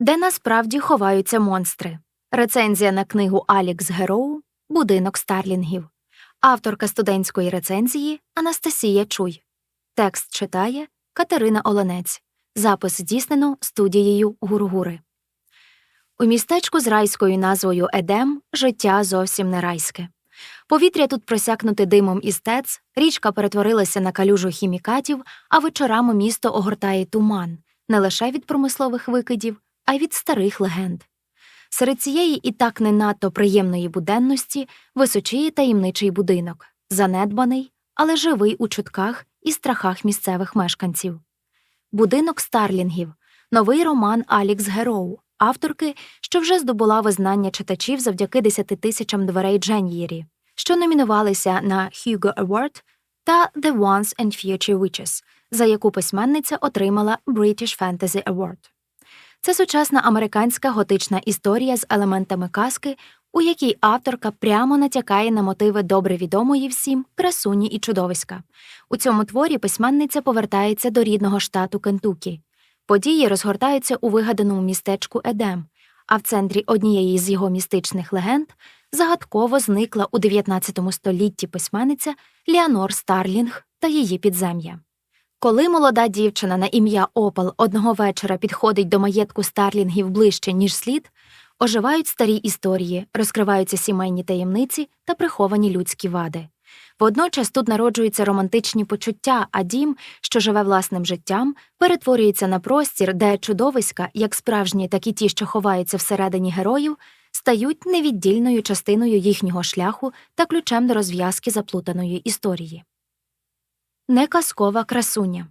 де насправді ховаються монстри. Рецензія на книгу Алікс Героу Будинок Старлінгів. Авторка студентської рецензії Анастасія Чуй. Текст читає Катерина Оленець. Запис здійснено студією Гургури. У містечку з райською назвою Едем життя зовсім не райське. Повітря тут просякнуте димом із ТЕЦ, річка перетворилася на калюжу хімікатів, а вечорами місто огортає туман не лише від промислових викидів, а й від старих легенд. Серед цієї і так не надто приємної буденності височіє таємничий будинок, занедбаний, але живий у чутках і страхах місцевих мешканців. Будинок Старлінгів новий роман Алікс Героу, авторки, що вже здобула визнання читачів завдяки 10 тисячам дверей Джен'єрі, що номінувалися на Hugo Award та The Once and Future Witches, за яку письменниця отримала British Fantasy Award. Це сучасна американська готична історія з елементами казки, у якій авторка прямо натякає на мотиви добре відомої всім красуні і чудовиська. У цьому творі письменниця повертається до рідного штату Кентукі. Події розгортаються у вигаданому містечку Едем, а в центрі однієї з його містичних легенд загадково зникла у 19 столітті письменниця Ліанор Старлінг та її підзем'я. Коли молода дівчина на ім'я Опал одного вечора підходить до маєтку Старлінгів ближче, ніж слід, оживають старі історії, розкриваються сімейні таємниці та приховані людські вади. Водночас тут народжуються романтичні почуття, а дім, що живе власним життям, перетворюється на простір, де чудовиська, як справжні, так і ті, що ховаються всередині героїв, стають невіддільною частиною їхнього шляху та ключем до розв'язки заплутаної історії. Неказкова красуня.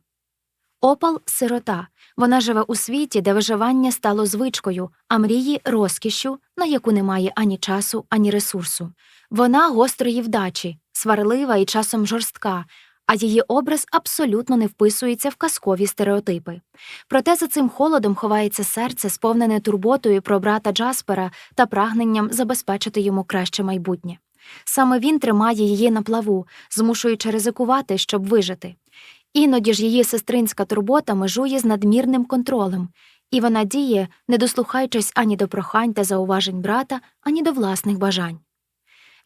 Опал сирота. Вона живе у світі, де виживання стало звичкою, а мрії розкішшю, на яку немає ані часу, ані ресурсу. Вона гострої вдачі, сварлива і часом жорстка, а її образ абсолютно не вписується в казкові стереотипи. Проте за цим холодом ховається серце, сповнене турботою про брата Джаспера та прагненням забезпечити йому краще майбутнє. Саме він тримає її на плаву, змушуючи ризикувати, щоб вижити. Іноді ж її сестринська турбота межує з надмірним контролем, і вона діє, не дослухаючись ані до прохань та зауважень брата, ані до власних бажань.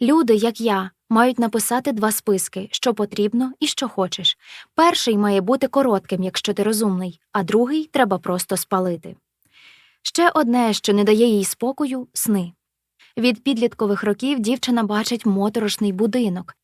Люди, як я, мають написати два списки, що потрібно і що хочеш. Перший має бути коротким, якщо ти розумний, а другий треба просто спалити. Ще одне, що не дає їй спокою сни. Від підліткових років дівчина бачить моторошний будинок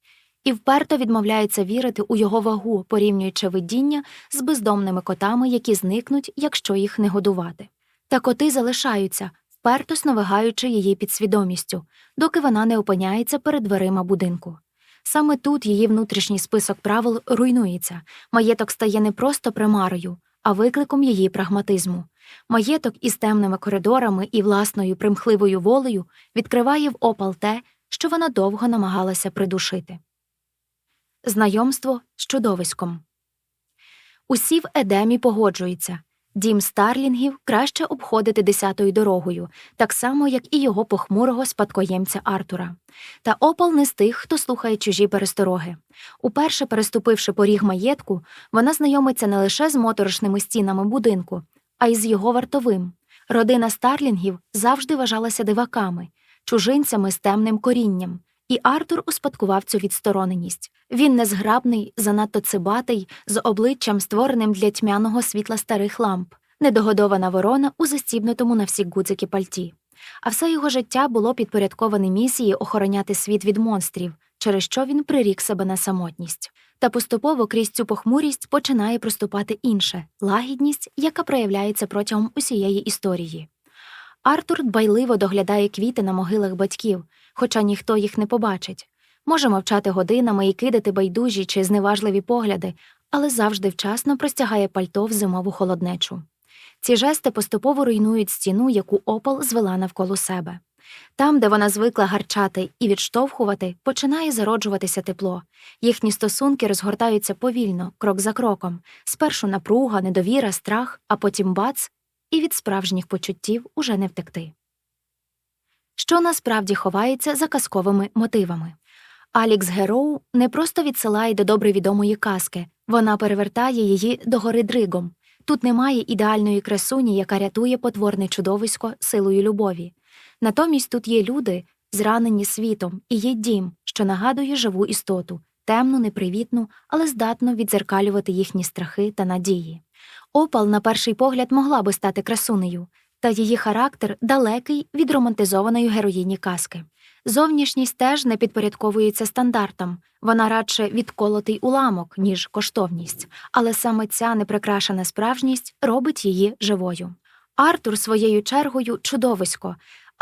і вперто відмовляється вірити у його вагу, порівнюючи видіння з бездомними котами, які зникнуть, якщо їх не годувати. Та коти залишаються, вперто сновигаючи її підсвідомістю, доки вона не опиняється перед дверима будинку. Саме тут її внутрішній список правил руйнується, маєток стає не просто примарою, а викликом її прагматизму. Маєток із темними коридорами і власною примхливою волею відкриває в опал те, що вона довго намагалася придушити. Знайомство з чудовиськом. Усі в Едемі погоджуються дім Старлінгів краще обходити десятою дорогою, так само, як і його похмурого спадкоємця Артура. Та опал не з тих, хто слухає чужі перестороги. Уперше переступивши поріг маєтку, вона знайомиться не лише з моторошними стінами будинку, а й з його вартовим. Родина Старлінгів завжди вважалася диваками, чужинцями з темним корінням, і Артур успадкував цю відстороненість. Він незграбний, занадто цибатий, з обличчям, створеним для тьмяного світла старих ламп, недогодована ворона у застібнутому на всі гудзики пальті. А все його життя було підпорядковане місії охороняти світ від монстрів, через що він прирік себе на самотність. Та поступово крізь цю похмурість починає проступати інше лагідність, яка проявляється протягом усієї історії. Артур дбайливо доглядає квіти на могилах батьків, хоча ніхто їх не побачить. Може мовчати годинами і кидати байдужі чи зневажливі погляди, але завжди вчасно простягає пальто в зимову холоднечу. Ці жести поступово руйнують стіну, яку опал звела навколо себе. Там, де вона звикла гарчати і відштовхувати, починає зароджуватися тепло. Їхні стосунки розгортаються повільно, крок за кроком, спершу напруга, недовіра, страх, а потім бац, і від справжніх почуттів уже не втекти. Що насправді ховається за казковими мотивами? Алікс Героу не просто відсилає до добре відомої казки, вона перевертає її догори дригом. Тут немає ідеальної красуні, яка рятує потворне чудовисько силою любові. Натомість тут є люди, зранені світом, і є дім, що нагадує живу істоту, темну, непривітну, але здатну відзеркалювати їхні страхи та надії. Опал, на перший погляд, могла би стати красунею, та її характер далекий від романтизованої героїні казки. Зовнішність теж не підпорядковується стандартам, вона радше відколотий уламок, ніж коштовність, але саме ця неприкрашена справжність робить її живою. Артур своєю чергою чудовисько,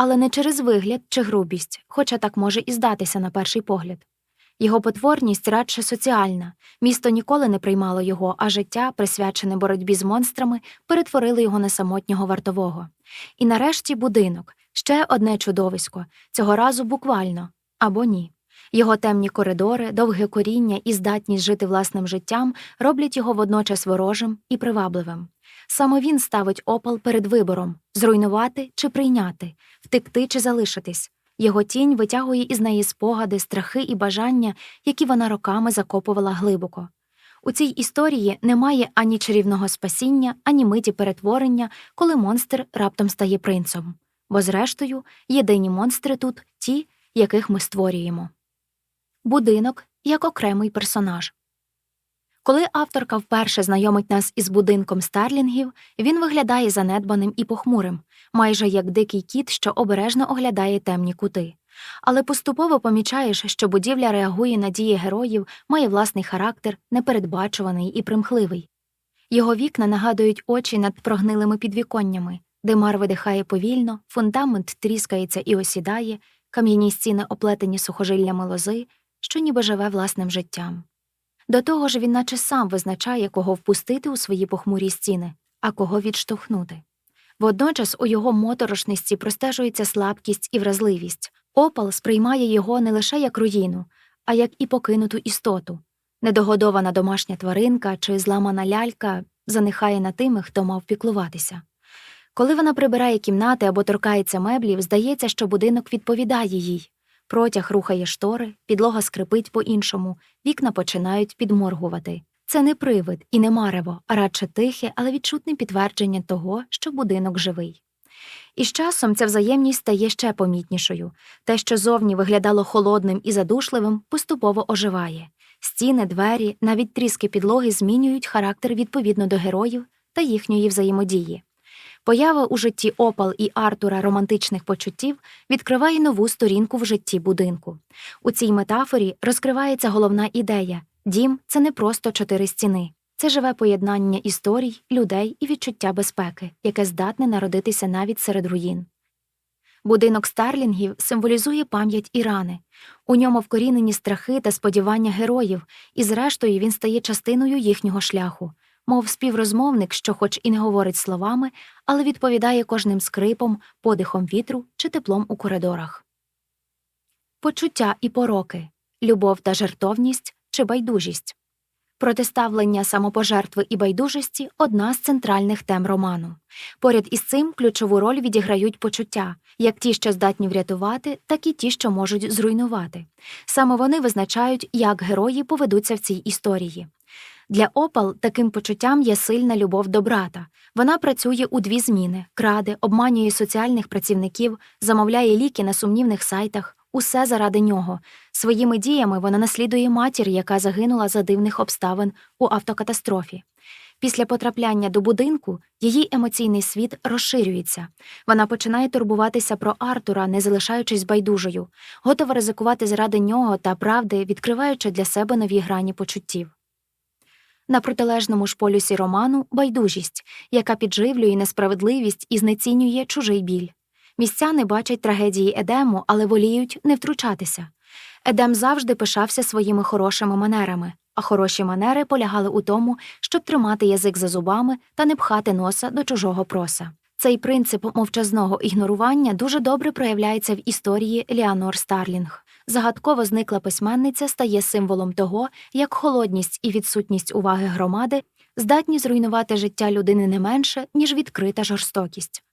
але не через вигляд чи грубість, хоча так може і здатися на перший погляд. Його потворність радше соціальна, місто ніколи не приймало його, а життя, присвячене боротьбі з монстрами, перетворили його на самотнього вартового. І нарешті будинок ще одне чудовисько, цього разу буквально або ні. Його темні коридори, довге коріння і здатність жити власним життям роблять його водночас ворожим і привабливим. Саме він ставить опал перед вибором зруйнувати чи прийняти, втекти чи залишитись. Його тінь витягує із неї спогади, страхи і бажання, які вона роками закопувала глибоко. У цій історії немає ані чарівного спасіння, ані миті перетворення, коли монстр раптом стає принцем. Бо, зрештою, єдині монстри тут ті, яких ми створюємо. Будинок як окремий персонаж. Коли авторка вперше знайомить нас із будинком старлінгів, він виглядає занедбаним і похмурим, майже як дикий кіт, що обережно оглядає темні кути. Але поступово помічаєш, що будівля реагує на дії героїв, має власний характер, непередбачуваний і примхливий. Його вікна нагадують очі над прогнилими підвіконнями, де мар видихає повільно, фундамент тріскається і осідає, кам'яні стіни оплетені сухожиллями лози, що ніби живе власним життям. До того ж, він наче сам визначає, кого впустити у свої похмурі стіни, а кого відштовхнути. Водночас у його моторошності простежується слабкість і вразливість. Опал сприймає його не лише як руїну, а як і покинуту істоту. Недогодована домашня тваринка чи зламана лялька занихає на тими, хто мав піклуватися. Коли вона прибирає кімнати або торкається меблів, здається, що будинок відповідає їй. Протяг рухає штори, підлога скрипить по-іншому, вікна починають підморгувати. Це не привид і не марево, а радше тихе, але відчутне підтвердження того, що будинок живий. І з часом ця взаємність стає ще помітнішою. Те, що зовні виглядало холодним і задушливим, поступово оживає. Стіни, двері, навіть тріски підлоги змінюють характер відповідно до героїв та їхньої взаємодії. Поява у житті Опал і Артура романтичних почуттів відкриває нову сторінку в житті будинку. У цій метафорі розкривається головна ідея дім це не просто чотири стіни, це живе поєднання історій, людей і відчуття безпеки, яке здатне народитися навіть серед руїн. Будинок старлінгів символізує пам'ять і рани. У ньому вкорінені страхи та сподівання героїв, і зрештою він стає частиною їхнього шляху, мов співрозмовник, що, хоч і не говорить словами, але відповідає кожним скрипом, подихом вітру чи теплом у коридорах. Почуття і пороки, любов та жертовність чи байдужість. Протиставлення самопожертви і байдужості одна з центральних тем роману. Поряд із цим ключову роль відіграють почуття, як ті, що здатні врятувати, так і ті, що можуть зруйнувати. Саме вони визначають, як герої поведуться в цій історії. Для Опал таким почуттям є сильна любов до брата. Вона працює у дві зміни, краде, обманює соціальних працівників, замовляє ліки на сумнівних сайтах. Усе заради нього. Своїми діями вона наслідує матір, яка загинула за дивних обставин у автокатастрофі. Після потрапляння до будинку її емоційний світ розширюється. Вона починає турбуватися про Артура, не залишаючись байдужою, готова ризикувати заради нього та правди, відкриваючи для себе нові грані почуттів. На протилежному ж полюсі роману байдужість, яка підживлює несправедливість і знецінює чужий біль. Містяни бачать трагедії Едему, але воліють не втручатися. Едем завжди пишався своїми хорошими манерами, а хороші манери полягали у тому, щоб тримати язик за зубами та не пхати носа до чужого проса. Цей принцип мовчазного ігнорування дуже добре проявляється в історії Ліанор Старлінг. Загадково зникла письменниця стає символом того, як холодність і відсутність уваги громади здатні зруйнувати життя людини не менше, ніж відкрита жорстокість.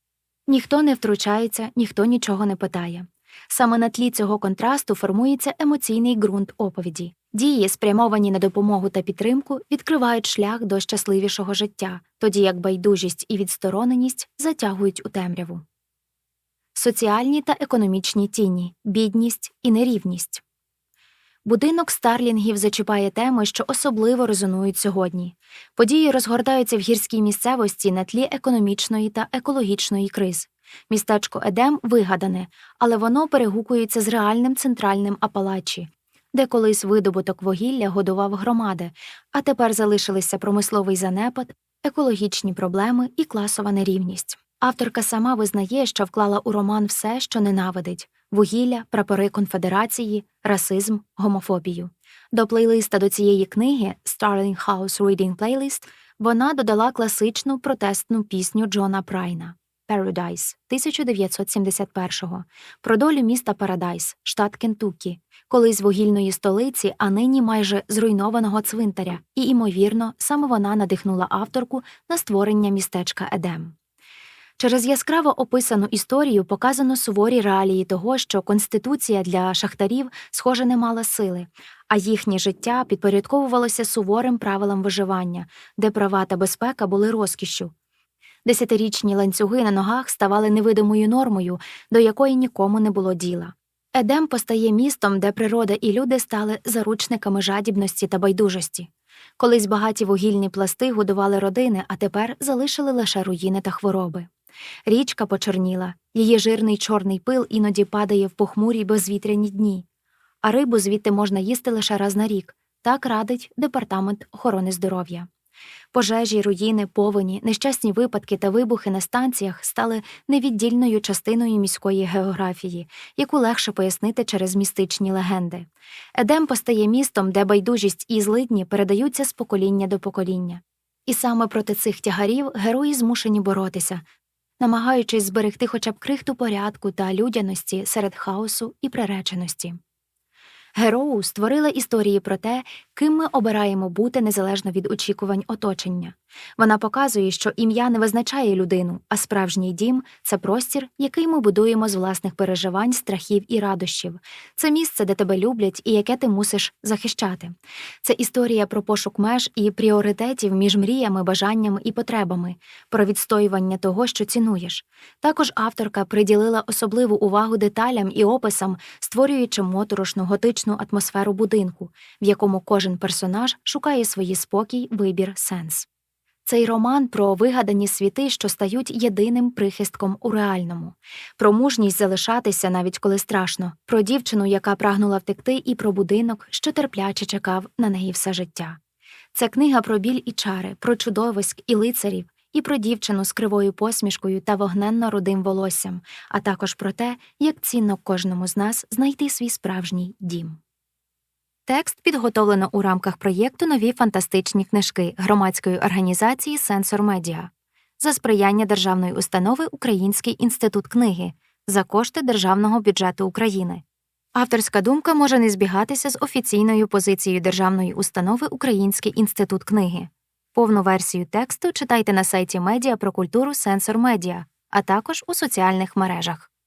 Ніхто не втручається, ніхто нічого не питає. Саме на тлі цього контрасту формується емоційний ґрунт оповіді. Дії, спрямовані на допомогу та підтримку, відкривають шлях до щасливішого життя, тоді як байдужість і відстороненість затягують у темряву. Соціальні та економічні тіні, бідність і нерівність. Будинок Старлінгів зачіпає теми, що особливо резонують сьогодні. Події розгортаються в гірській місцевості на тлі економічної та екологічної криз. Містечко Едем вигадане, але воно перегукується з реальним центральним Апалачі, де колись видобуток вугілля годував громади, а тепер залишилися промисловий занепад, екологічні проблеми і класова нерівність. Авторка сама визнає, що вклала у роман все, що ненавидить вугілля, прапори конфедерації, расизм, гомофобію. До плейлиста до цієї книги Starling House Reading Playlist вона додала класичну протестну пісню Джона Прайна Paradise 1971-го про долю міста Парадайс, штат Кентуккі, колись вугільної столиці, а нині майже зруйнованого цвинтаря, і, ймовірно, саме вона надихнула авторку на створення містечка Едем. Через яскраво описану історію показано суворі реалії того, що конституція для шахтарів, схоже, не мала сили, а їхнє життя підпорядковувалося суворим правилам виживання, де права та безпека були розкішшю. Десятирічні ланцюги на ногах ставали невидимою нормою, до якої нікому не було діла. Едем постає містом, де природа і люди стали заручниками жадібності та байдужості. Колись багаті вугільні пласти годували родини, а тепер залишили лише руїни та хвороби. Річка почорніла, її жирний чорний пил іноді падає в похмурі безвітряні дні, а рибу звідти можна їсти лише раз на рік, так радить Департамент охорони здоров'я. Пожежі, руїни, повені, нещасні випадки та вибухи на станціях стали невіддільною частиною міської географії, яку легше пояснити через містичні легенди. Едем постає містом, де байдужість і злидні передаються з покоління до покоління. І саме проти цих тягарів герої змушені боротися, намагаючись зберегти хоча б крихту порядку та людяності серед хаосу і приреченості. Героу створила історії про те, ким ми обираємо бути незалежно від очікувань оточення. Вона показує, що ім'я не визначає людину, а справжній дім це простір, який ми будуємо з власних переживань, страхів і радощів. Це місце, де тебе люблять і яке ти мусиш захищати. Це історія про пошук меж і пріоритетів між мріями, бажаннями і потребами, про відстоювання того, що цінуєш. Також авторка приділила особливу увагу деталям і описам, створюючи моторошну готичну атмосферу будинку, в якому кожен персонаж шукає свій спокій, вибір, сенс. Цей роман про вигадані світи, що стають єдиним прихистком у реальному, про мужність залишатися, навіть коли страшно, про дівчину, яка прагнула втекти, і про будинок, що терпляче чекав на неї все життя. Це книга про біль і чари, про чудовиськ і лицарів, і про дівчину з кривою посмішкою та вогненно рудим волоссям, а також про те, як цінно кожному з нас знайти свій справжній дім. Текст підготовлено у рамках проєкту Нові фантастичні книжки громадської організації Сенсор Медіа за сприяння державної установи Український інститут книги за кошти Державного бюджету України. Авторська думка може не збігатися з офіційною позицією державної установи Український інститут книги. Повну версію тексту читайте на сайті Медіа про культуру Сенсор Медіа, а також у соціальних мережах.